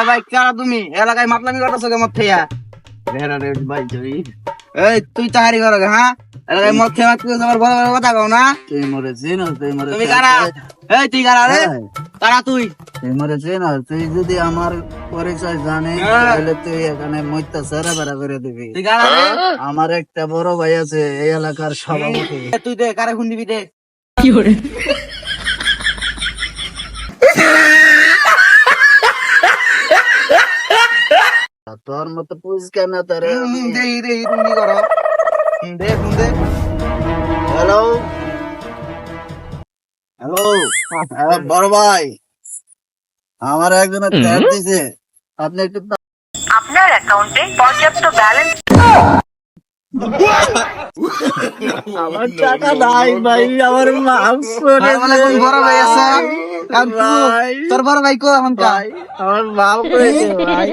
ভাই কারা তুমি এলাকায় মাতলামি করতেছো কেমন থেয়া এই তুই তাহারি করো হ্যাঁ এলাকায় মদ খেয়ে মাত বড় বড় কথা কও না তুই মরে চিনো তুই মরে তুমি কারা এই তুই কারা রে কারা তুই। তুই মরে চিনো তুই যদি আমার পরিচয় জানিস হ্যাঁ। তাহলে তুই এখানে মইতা সেরা বেড়া করে দিবি। তুই কারা রে। আমার একটা বড় ভাই আছে এই এলাকার সভাপতি। তুই দে কারে খুন দিবি দে। তোর মতো পুষ্কা না তারে দে দে করো। দে হ্যালো বড় ভাই আমার একজনের ট্যাগ দিছে। আপনি একটু আপনার অ্যাকাউন্টে পর্যাপ্ত ব্যালেন্স আমার টাকা নাই ভাই আমার মাফ করে বড় ভাই আছে। তোর বড় ভাই কো এখন ভাই আমার মাফ করে ভাই।